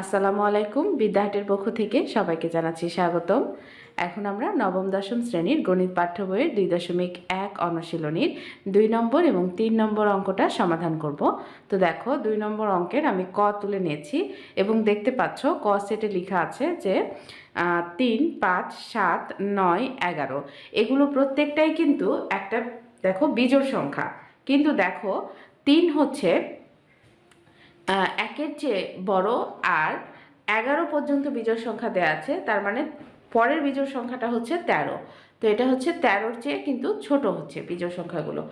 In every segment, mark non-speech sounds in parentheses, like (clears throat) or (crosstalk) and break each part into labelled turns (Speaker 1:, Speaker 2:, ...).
Speaker 1: আসসালামু আলাইকুম, বিদ্যাহাটের পক্ষ থেকে সবাইকে জানাচ্ছি স্বাগতম। এখন আমরা নবম, দশম শ্রেণির গণিত পাঠ্য বইয়ের দুই দশমিক এক অনুশীলনীর দুই নম্বর এবং তিন নম্বর অঙ্কটা সমাধান করব। তো দেখো, দুই নম্বর অঙ্কের আমি ক তুলে নিয়েছি এবং দেখতে পাচ্ছ ক সেটে লেখা আছে যে তিন, পাঁচ, সাত, নয়, এগারো। এগুলো প্রত্যেকটাই কিন্তু একটা, দেখো, বিজোড় সংখ্যা। কিন্তু দেখো, তিন হচ্ছে একের চেয়ে বড় আর এগারো পর্যন্ত বিজোড় সংখ্যা দেওয়া আছে, তার মানে পরের বিজোড় সংখ্যাটা হচ্ছে তেরো। তো এটা হচ্ছে তেরোর চেয়ে কিন্তু ছোট হচ্ছে বিজোড় সংখ্যাগুলো।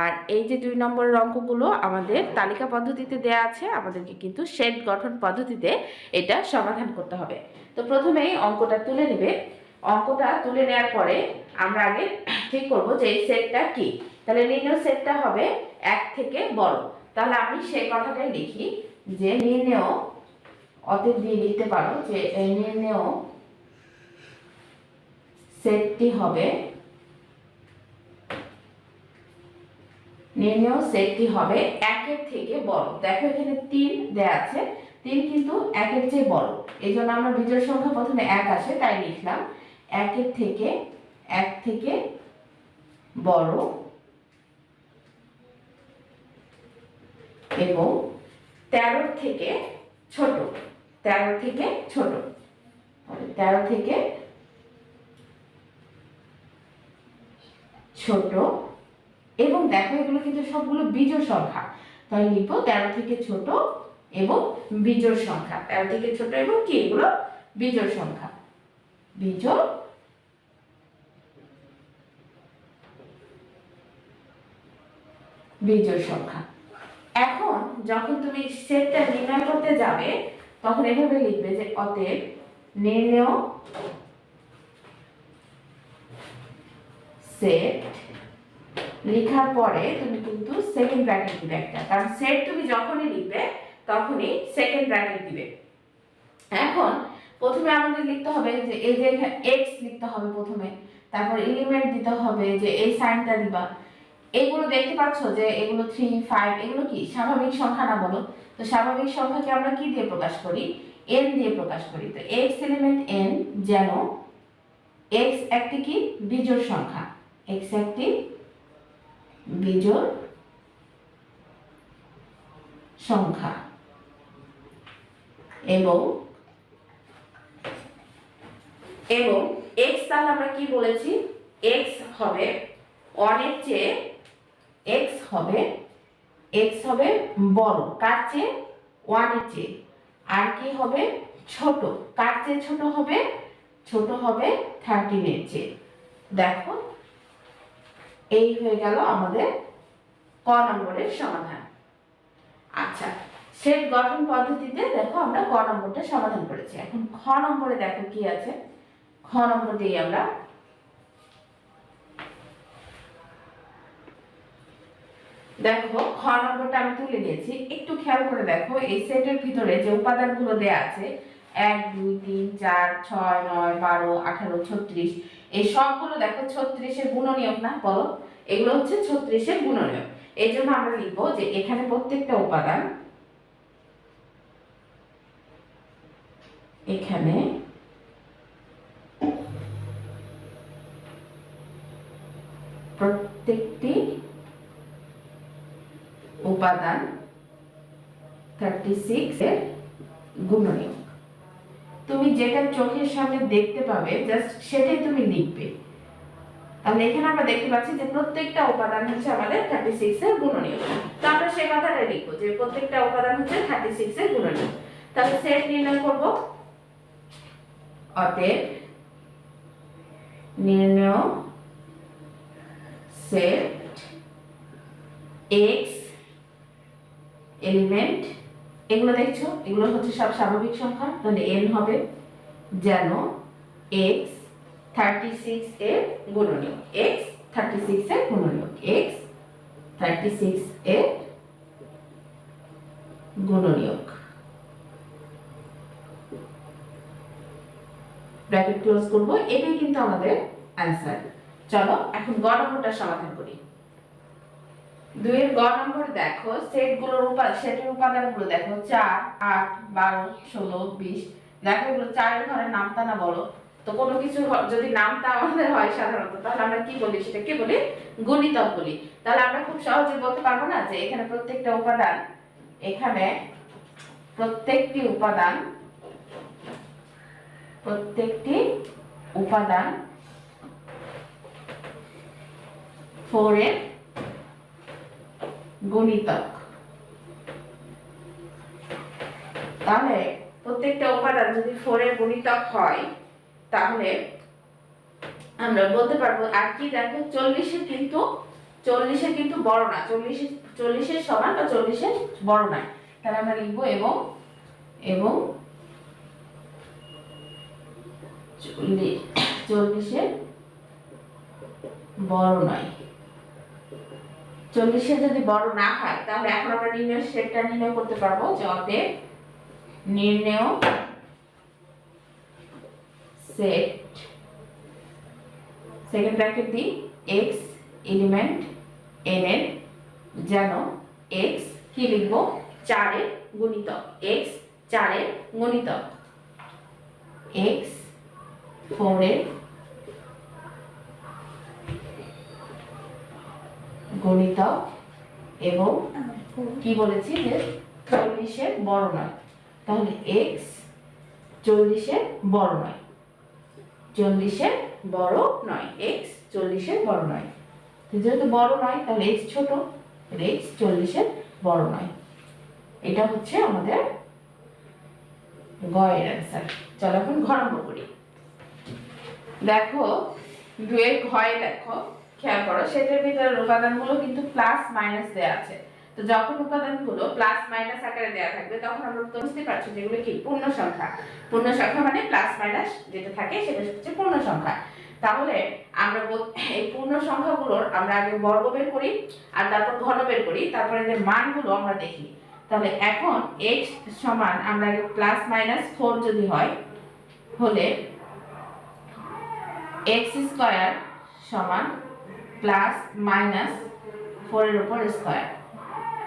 Speaker 1: আর এই যে দুই নম্বরের অঙ্কগুলো আমাদের তালিকা পদ্ধতিতে দেয়া আছে, আমাদেরকে কিন্তু শেড গঠন পদ্ধতিতে এটা সমাধান করতে হবে। তো প্রথমেই অঙ্কটা তুলে নেবে। অঙ্কটা তুলে নেওয়ার পরে আমরা আগে ঠিক করব যে এই সেটটা কি। তাহলে নির্ণয় সেটটা হবে এক থেকে বড়। তাহলে আমি সেই কথাটাই লিখি যে নির্ণেয়, অতীত দিয়ে লিখতে পারো যে নির্ণেয় সেটটি হবে, নির্ণেয় সেটটি হবে একের থেকে বড়। দেখো এখানে তিন দেয়া আছে, তিন কিন্তু একের চেয়ে বড়। এই জন্য আমরা বিজয় সংখ্যা প্রথমে এক আসে, তাই লিখলাম। একের থেকে, এক থেকে বড় এবং তেরোর থেকে ছোট, তেরো থেকে ছোট। তেরো থেকে ছোট এবং দেখো এগুলো কিন্তু সবগুলো বিজোড় সংখ্যা। তাই লিখব তেরো থেকে ছোট এবং বিজোড় সংখ্যা। তেরো থেকে ছোট এবং কি? এগুলো বিজোড় সংখ্যা। বিজোড় বিজোড় সংখ্যা। এখন যখন তুমি সেটটা নির্ণয় করতে যাবে, তখন এভাবে লিখবে যে অতএব নির্ণয় সেট লেখার পরে তুমি কিন্তু সেকেন্ড ব্র্যাকেট দিবে একটা। কারণ সেট তুমি যখনই লিখবে, তখনই সেকেন্ড ব্র্যাকেট দিবে। এখন প্রথমে আমাদের লিখতে হবে যে এই যে এক্স লিখতে হবে প্রথমে, তারপর এলিমেন্ট দিতে হবে যে এই সাইনটা দিবা। এগুলো দেখতে পাচ্ছ যে এগুলো থ্রি ফাইভ এগুলো কি? স্বাভাবিক সংখ্যা না বলো। তো স্বাভাবিক সংখ্যাকে আমরা কি দিয়ে প্রকাশ করি? এন দিয়ে প্রকাশ করি। তো এক্স এলিমেন্ট এন যেন এক্স একটি কি? বিজোড় সংখ্যা। এক্স একটি বিজোড় সংখ্যা। এবং এবং এক্স তাহলে আমরা কি বলেছি? এক্স হবে অনেক চেয়ে এক্স হবে এক্স হবে বড়, কার চেয়ে? ওয়ানের চেয়ে। আর কি হবে? ছোট। কার চেয়ে ছোট হবে? ছোট হবে থার্টিনের চেয়ে। দেখো, এই হয়ে গেল আমাদের ক নম্বরের সমাধান। আচ্ছা সেট গঠন পদ্ধতিতে দেখো আমরা ক নম্বরটা সমাধান করেছি। এখন খ নম্বরে দেখো কি আছে? খ নম্বর দিয়ে আমরা দেখো, খ নম্বরটা আমি তুলে দিয়েছি একটু খেয়াল করে দেখো, এই সেটের ভিতরে যে উপাদানগুলো দেয়া আছে, এক, দুই, তিন, চার, ছয়, নয়, বারো, আঠারো, ছত্রিশ, এই সবগুলো দেখো ছত্রিশের গুণনীয়ক না, বলো? এগুলো হচ্ছে ছত্রিশের গুণনীয়ক। এই জন্য আমরা লিখব যে এখানে প্রত্যেকটা উপাদান এখানে প্রত্যেকটি উপাদান থার্টি সিক্স এর গুণনীয়ক। তুমি যেটা চোখের সামনে দেখতে পাবে জাস্ট সেটাই তুমি লিখবে। তাহলে এখানে আমরা দেখতে পাচ্ছি যে প্রত্যেকটা উপাদান হচ্ছে আমাদের থার্টি সিক্স এর গুণনীয়ক। তো আমরা সে কথাটা লিখব যে প্রত্যেকটা উপাদান হচ্ছে থার্টি সিক্স এর গুণনীয়ক। তাহলে সেট নির্ণয় করব। অতএব নির্ণয়, সেট এক্স এলিমেন্ট এগুলো দেখছ? এগুলো হচ্ছে সব স্বাভাবিক সংখ্যা। তাহলে এন হবে যেন এক্স থার্টি সিক্স এর গুণনীয়ক। এক্স থার্টি সিক্স এর গুণনীয়ক। এক্স থার্টি সিক্স এর গুণনীয়ক। ব্র্যাকেট ক্লোজ করব, এটাই কিন্তু আমাদের অ্যান্সার চলো, এখন গ নম্বরটা সমাধান করি। দুইয়ের গ নম্বর দেখো, সেটগুলোর উপাদান, সেটের উপাদানগুলো দেখো, চার, আট, বারো, ষোলো, বিশ। দেখো এগুলো চারের ঘরের নামতা না বলো। তো কোনো কিছু যদি নামতা আমাদের হয় সাধারণত, তাহলে আমরা কি বলি? সেটাকে বলি গণিতক বলি। তাহলে আমরা খুব সহজে বলতে পারব না যে এখানে প্রত্যেকটা উপাদান, এখানে প্রত্যেকটি উপাদান প্রত্যেকটি উপাদান ফোরের গুণিতক। তাহলে প্রত্যেকটা উপাদান যদি ফোরের গুণিতক হয়, তাহলে আমরা বলতে পারব, আর কি দেখো, চল্লিশের কিন্তু চল্লিশের কিন্তু বড় না চল্লিশের চল্লিশের সমান বা চল্লিশের বড় না তাহলে আমরা লিখব এবং এবং চল্লিশ চল্লিশের বড় নয় চল্লিশে যদি বড় না হয়, তাহলে এখন আমরা নির্ণয় সেটটা নির্ণয় করতে পারব যে নির্ণয় সেট সেকেন্ড ব্র্যাকেট দিই এক্স এলিমেন্ট এন এর যেন এক্স কি লিখব? চারের গুণিতক এক্স চারের গুণিতক। এক্স ফোরের গণিতক এবং কি বলেছি যে চল্লিশের বড় নয় তাহলে এক্স চল্লিশের বড় নয় চল্লিশের বড় নয় এক্স চল্লিশের বড় নয় যেহেতু বড় নয় তাহলে এক্স ছোট এক্স চল্লিশের বড় নয় এটা হচ্ছে আমাদের গয়ের অ্যান্সার চলো এখন ঘ নম্বর করি। দেখো দুয়ের ঘয়ে দেখো। খেয়াল করো, সেটার ভিতরে উপাদানগুলো কিন্তু প্লাস মাইনাস দেওয়া আছে। তো যখন উপাদানগুলো প্লাস মাইনাস আকারে দেওয়া থাকবে, তখন আমরা বুঝতে পারছি যেগুলো কি? পূর্ণ সংখ্যা। পূর্ণ সংখ্যা মানে প্লাস মাইনাস যেটা থাকে, সেটা হচ্ছে পূর্ণ সংখ্যা। তাহলে আমরা এই পূর্ণ সংখ্যাগুলোর আমরা আগে বর্গ বের করি, আর তারপর ঘন বের করি, তারপরে এদের মানগুলো আমরা দেখি। তাহলে এখন এক্স সমান আমরা আগে প্লাস মাইনাস ফোর যদি হয়, হলে এক্স স্কোয়ার সমান প্লাস মাইনাস ফোরের উপর স্কোয়ার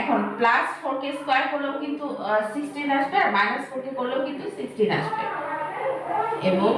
Speaker 1: এখন প্লাস ফোরকে স্কোয়ার করলেও কিন্তু সিক্সটিন আসবে আর মাইনাস ফোরকে করলেও কিন্তু সিক্সটিন আসবে। এবং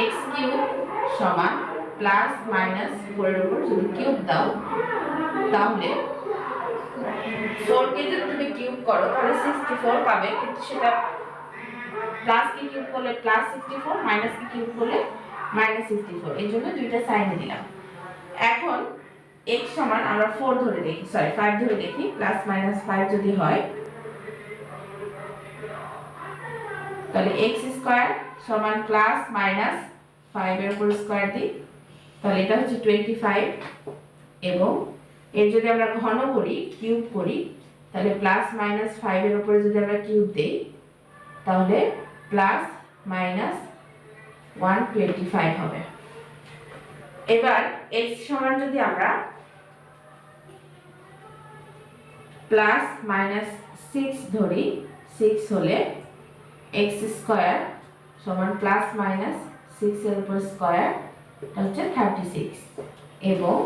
Speaker 1: এক্স কিউব সমান প্লাস মাইনাস ফোরের উপর যদি কিউব দাও, তাহলে ফোরকে যদি তুমি কিউব করো, তাহলে সিক্সটি ফোর পাবে। কিন্তু সেটা প্লাস কে কিউব করলে প্লাস সিক্সটি ফোর মাইনাস কে কিউব করলে মাইনাস সিক্সটি ফোর। এই জন্য দুইটা সাইনে দিলাম। এখন x সমান আমরা ফোর ধরে দেখি সরি ফাইভ ধরে দেখি প্লাস মাইনাস ফাইভ যদি হয়, তাহলে এক্স স্কোয়ার সমান প্লাস মাইনাস ফাইভের উপর স্কোয়ার দিই। তাহলে এটা হচ্ছে টোয়েন্টি ফাইভ এবং এর যদি আমরা ঘন করি কিউব করি, তাহলে প্লাস মাইনাস ফাইভের উপরে যদি আমরা কিউব দিই, তাহলে plus minus one twenty five হবে। এবার এক্স সমান যদি আমরা প্লাস মাইনাস সিক্স ধরি সিক্স হলে এক্স স্কোয়ার সমান প্লাস মাইনাস সিক্সের উপর স্কোয়ার হচ্ছে থার্টি সিক্স এবং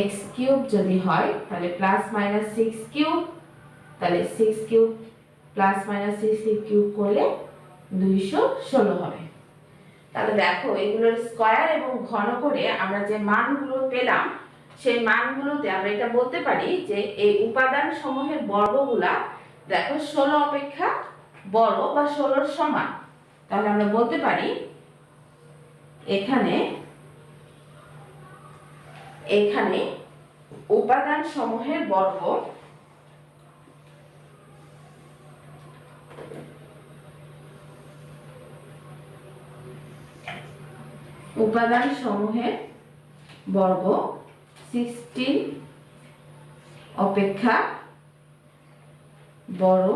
Speaker 1: এক্স কিউব যদি হয়, তাহলে প্লাস মাইনাস সিক্স কিউব তাহলে six cube plus minus six cube করলে দুইশো ষোলো হবে। তাহলে দেখো, এগুলোর এবং ঘন করে আমরা যে মানগুলো পেলাম, সেই মানগুলোতে আমরা এটা বলতে পারি যে এই উপাদান সমূহের বর্গগুলা দেখো ষোলো অপেক্ষা বড় বা ষোলোর সমান। তাহলে আমরা বলতে পারি এখানে এখানে উপাদান সমূহের বর্গ উপাদান সমূহের বর্গ সিক্সটিন অপেক্ষা বড়,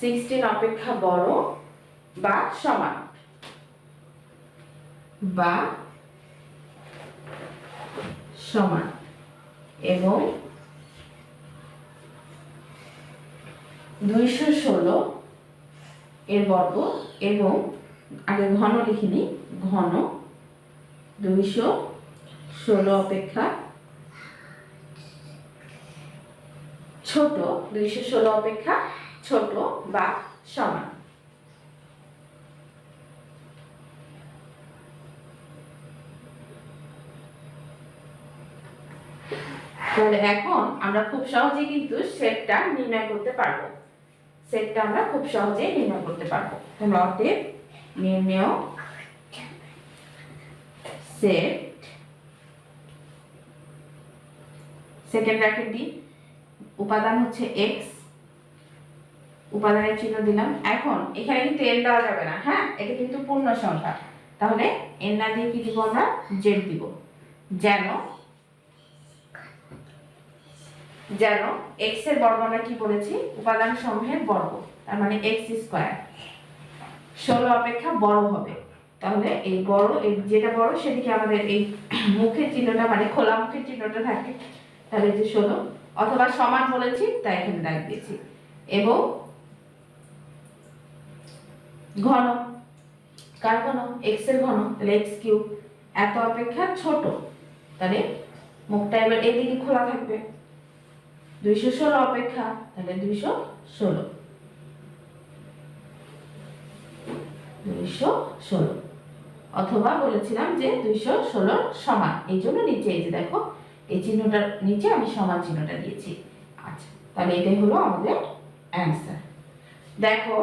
Speaker 1: সিক্সটিন অপেক্ষা বড় বা সমান বা সমান এবং দুইশো ষোলো এর বর্গ এবং আগে ঘন লিখিনি ঘন। দুইশো ষোলো অপেক্ষা। ছোট, দুইশো ষোলো অপেক্ষা। ছোট বা সমান। তাহলে এখন আমরা খুব সহজে কিন্তু সেটটা নির্ণয় করতে পারব। সেটটা আমরা খুব সহজেই নির্ণয় করতে পারব। তাহলে নির্ণয় সেট সেকেন্ড ব্র্যাকেট দিই উপাদান হচ্ছে এক্স উপাদানের চিহ্ন দিলাম। এখন এখানে কিন্তু এন দেওয়া যাবে না হ্যাঁ? এটা কিন্তু পূর্ণ সংখ্যা। তাহলে এন না দিয়ে কি দিব আমরা? জেড দিব। যেন যেন এক্সের বর্গ আমরা কি বলেছি? উপাদান সমূহের বর্গ, তার মানে এক্স স্কোয়ার ষোলো অপেক্ষা বড় হবে। তাহলে এই বড়, এই যেটা বড় সেদিকে আমাদের এই (clears throat) মুখের চিহ্নটা মানে খোলা মুখের চিহ্নটা থাকে। তাহলে যে ষোলো অথবা সমান বলেছি, তাই এখানে দাগ দিয়েছি। এবং ঘন, কার ঘন? এক্সের ঘন। তাহলে এক্স কিউব এত অপেক্ষা ছোট। তাহলে মুখটা এবার এদিকে খোলা থাকবে। দুইশো ষোলো অপেক্ষা, তাহলে দুইশো ষোলো। দুইশো ষোলো। অথবা বলেছিলাম যে দুইশো ষোলোর সমান। এই জন্য নিচে এই যে দেখো, এই চিহ্নটার নিচে আমি সমান চিহ্নটা দিয়েছি। আচ্ছা তাহলে এটাই হলো আমাদের অ্যান্সার দেখো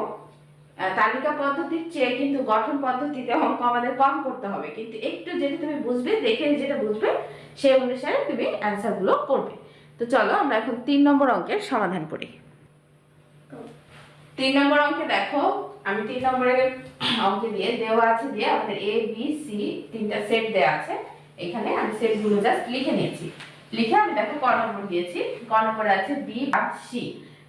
Speaker 1: তালিকা পদ্ধতির চেয়ে কিন্তু গঠন পদ্ধতিতে অঙ্ক আমাদের কম করতে হবে। কিন্তু একটু যেটা তুমি বুঝবে, দেখে যেটা বুঝবে, সেই অনুসারে তুমি অ্যান্সারগুলো করবে। তো চলো আমরা এখন তিন নম্বর অঙ্কের সমাধান করি। তিন নম্বর অঙ্কে দেখো, আমি তিন নম্বরের অঙ্কে দিয়ে দেওয়া আছে দিয়ে আমাদের এ বি সি তিনটা সেট দেওয়া আছে। এখানে আমি সেটগুলো জাস্ট লিখে নিয়েছি। লিখে আমি দেখো ক নম্বর দিয়েছি। ক নম্বরে আছে বি বাদ সি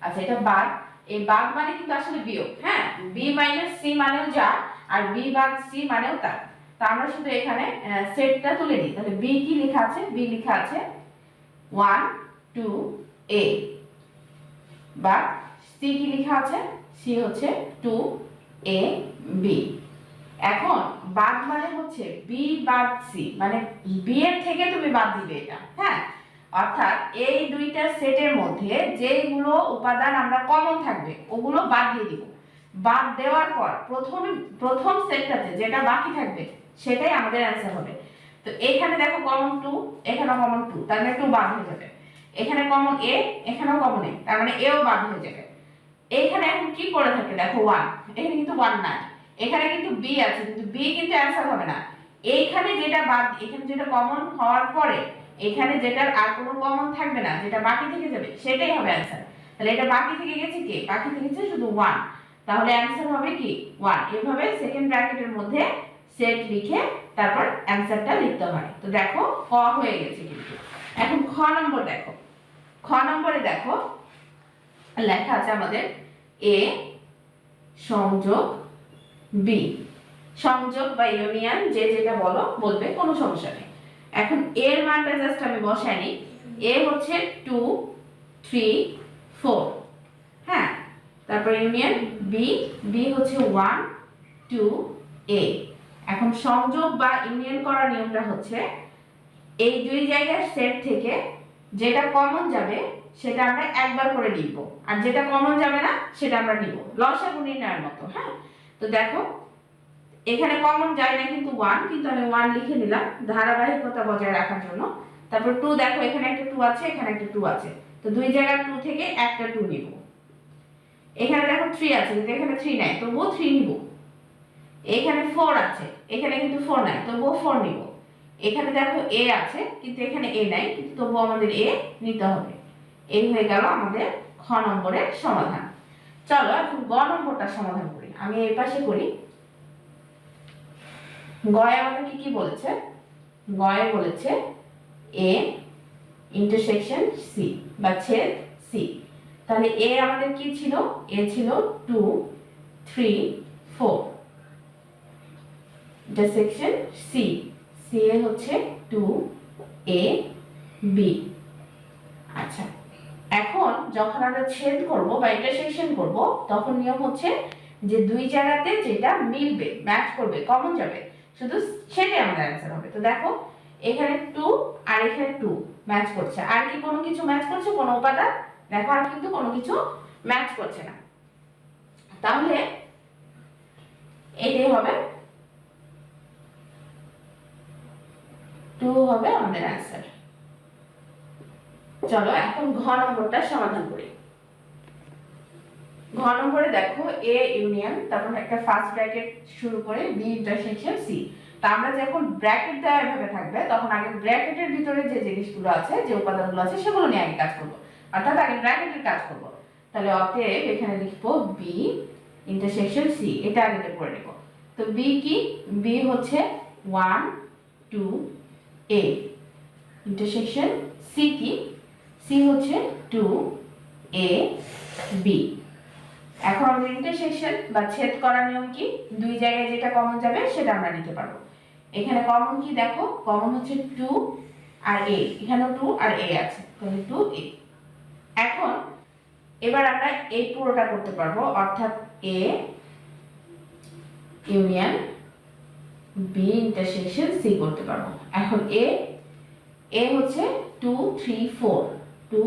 Speaker 1: আচ্ছা এটা বাদ এই বাদ মানে কিন্তু আসলে বিয়োগ হ্যাঁ? বি মাইনাস সি মানেও যা আর বি বাদ সি মানেও তা তা আমরা শুধু এখানে সেটটা তুলে দিই তাহলে বি কি লেখা আছে? বি লেখা আছে ওয়ান টু এ বা সি কি লেখা আছে? সি হচ্ছে টু এ বি এখন বাদ মানে হচ্ছে বি বাদ সি মানে বি এর থেকে তুমি বাদ দিবে এটা হ্যাঁ? অর্থাৎ এই দুইটা সেটের মধ্যে যেগুলো উপাদান আমরা কমন থাকবে, ওগুলো বাদ দিয়ে দিব। বাদ দেওয়ার পর প্রথম প্রথম সেটটাতে যেটা বাকি থাকবে, সেটাই আমাদের অ্যান্সার হবে। তো এখানে দেখো কমন টু এখানেও কমন টু তার মানে টু বাদ হয়ে যাবে। এখানে কমন এ এখানেও কমন এ তার মানে এও বাদ হয়ে যাবে। এইখানে এখন কি পড়ে থাকে? দেখো ওয়ান এখানে কিন্তু ওয়ান নাই। এখানে কিন্তু বি আছে, কিন্তু বি কিন্তু অ্যান্সার হবে না। এইখানে যেটা বাদ, এখানে যেটা কমন হওয়ার পরে, এখানে যেটার আর কোনো কমন থাকবে না, যেটা বাকি থেকে যাবে, সেটাই হবে অ্যান্সার তাহলে এটা বাকি থেকে গেছে কি? বাকি থেকে গেছে শুধু ওয়ান তাহলে অ্যান্সার হবে কি? ওয়ান এভাবে সেকেন্ড ব্র্যাকেটের মধ্যে সেট লিখে তারপর অ্যান্সারটা লিখতে হয় তো দেখো, ক হয়ে গেছে কিন্তু। এখন খ নম্বর দেখো। খ নম্বরে দেখো লেখা আছে আমাদের এ সংযোগ বি। সংযোগ বা ইউনিয়ন যে যেটা বলো, বলবে, কোনো সমস্যা নেই। এখন এর মানটা জাস্ট আমি বসাই নিই এ হচ্ছে টু, থ্রি, ফোর। হ্যাঁ? তারপর ইউনিয়ন বি বি হচ্ছে ওয়ান, টু, এ। এখন সংযোগ বা ইউনিয়ন করার নিয়মটা হচ্ছে, এই দুই জায়গার সেট থেকে যেটা কমন যাবে সেটা আমরা একবার করে লিখব আর যেটা কমন যাবে না, সেটা আমরা নিব। লসাগু নির্ণয়ের মতো হ্যাঁ? তো দেখো, এখানে কমন যায় না কিন্তু ওয়ান কিন্তু আমি ওয়ান লিখে নিলাম, ধারাবাহিকতা বজায় রাখার জন্য। তারপর টু দেখো, এখানে একটা টু আছে, এখানে একটা টু আছে। তো দুই জায়গার টু থেকে একটা টু নিব। এখানে দেখো থ্রি আছে, কিন্তু এখানে থ্রি নাই, তবুও থ্রি নিব। এখানে ফোর আছে, এখানে কিন্তু ফোর নাই, তবুও ফোর নিব। এখানে দেখো এ আছে, কিন্তু এখানে এ নাই, কিন্তু তবুও আমাদের এ নিতে হবে। এই হয়ে গেল আমাদের খ নম্বরের সমাধান। চলো এখন গ নম্বরটা সমাধান করি। আমি এই পাশে করি। গয়ে আমাদেরকে কি কি বলেছে? গয়ে বলেছে এ ইন্টারসেকশন সি বা ছেদ সি তাহলে এ আমাদের কি ছিল? এ ছিল two three four intersection C C A হচ্ছে টু এ বি যখন আমরা ছেদ করব বা ইন্টারসেকশন করব, তখন নিয়ম হচ্ছে যে দুই জায়গাতে যেটা মিলবে ম্যাচ করবে কমন যাবে। শুধু সেটাই আমাদের অ্যান্সার হবে। তো দেখো, এখানে টু আর এখানে টু ম্যাচ করছে। আর কি কোনো কিছু ম্যাচ করছে, কোনো উপাদান? দেখো, আর কিন্তু কোনো কিছু ম্যাচ করছে না। তাহলে এটাই হবে টু হবে আমাদের অ্যান্সার চলো এখন ঘ নম্বরটা সমাধান করি। ঘ নম্বরে দেখো এ ইউনিয়ন, তারপর একটা ফার্স্ট ব্র্যাকেট শুরু করে বি ইন্টারসেকশন সি তা আমরা যখন ব্র্যাকেট দেওয়া এভাবে থাকবে, তখন আগে ব্র্যাকেটের ভিতরে যে জিনিসগুলো আছে, যে উপাদানগুলো আছে, সেগুলো নিয়ে আগে কাজ করব। অর্থাৎ আগে ব্র্যাকেটের কাজ করব। তাহলে অতএব এখানে লিখব বি ইন্টারসেকশন সি এটা আগে বের করে নেব। তো বি কি? বি হচ্ছে one two A intersection C কি? সি হচ্ছে টু এ বি এখন আমাদের ইন্টারসেকশন বা ছেদ করার নিয়ম কি? দুই জায়গায় যেটা কমন যাবে, সেটা আমরা নিতে পারব। এখানে কমন কি দেখো? কমন হচ্ছে টু আর এ এখানেও টু আর এ আছে। টু এ এখন এবার আমরা এই পুরোটা করতে পারব। অর্থাৎ A union B intersection C করতে পারব। এখন এ এ হচ্ছে two three four two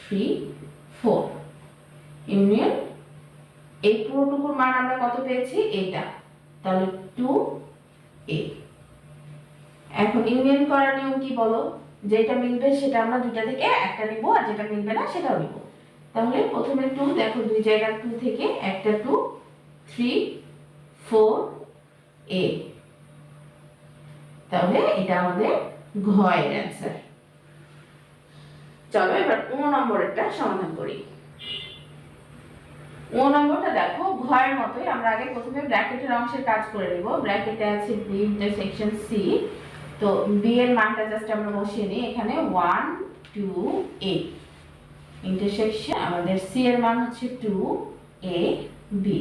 Speaker 1: three four union এই পুরোটুকুর মান আমরা কত পেয়েছি? এইটা। তাহলে টু এ এখন ইউনিয়ন করার নিয়ম কি বলো? যেটা মিলবে সেটা আমরা দুইটা থেকে একটা নিব, আর যেটা মিলবে না সেটাও নিব। তাহলে প্রথমে টু দেখো দুই জায়গার টু থেকে একটা টু থ্রি ফোর এ তাহলে এটা আমাদের ঘ এর অ্যান্সার চলো এবার ও নম্বরেরটা সমাধান করি। ও নম্বরটা দেখো ঘয়ের মতোই। আমরা আগে প্রথমে ব্র্যাকেটের অংশের কাজ করে নেব। ব্র্যাকেটে আছে বি ইন্টারসেকশন সি তো বি এর মানটা জাস্ট আমরা বসিয়ে নিই। এখানে ওয়ান টু এ ইন্টারসেকশন আমাদের সি এর মান হচ্ছে টু এ বি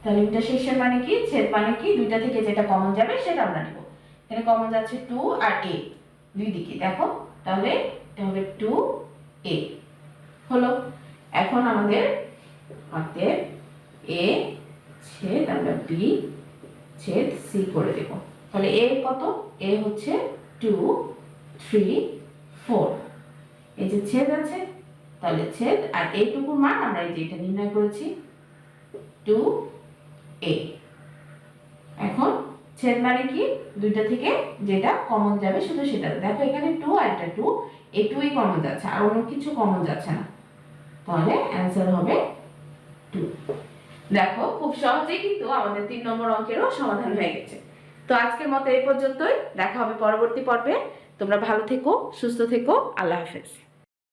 Speaker 1: তাহলে ইন্টারসেকশন মানে কি? ছেদ মানে কি? দুইটা থেকে যেটা কমন যাবে সেটা আমরা নেব। এখানে কমন যাচ্ছে টু আর এ দুই দিকে, দেখো। তাহলে এটা হবে টু এ হলো, এখন আমাদের অতএব এ ছেদ আমরা বি ছেদ সি করে দেব। তাহলে এ কত? এ হচ্ছে টু থ্রি ফোর এই যে ছেদ আছে, তাহলে ছেদ, আর এইটুকুর মান আমরা এই যে এটা নির্ণয় করেছি টু এ এখন ছেদ মানে কি? দুইটা থেকে যেটা কমন যাবে শুধু সেটা দেখো এখানে টু আর এটা টু এই টুই কমন যাচ্ছে, আর অন্য কিছু কমন যাচ্ছে না। তাহলে অ্যান্সার হবে টু দেখো, খুব সহজেই কিন্তু আমাদের তিন নম্বর অঙ্কেরও সমাধান হয়ে গেছে। তো আজকের মতো এই পর্যন্তই, দেখা হবে পরবর্তী পর্বে। তোমরা ভালো থেকো, সুস্থ থেকো, আল্লাহ হাফেজ।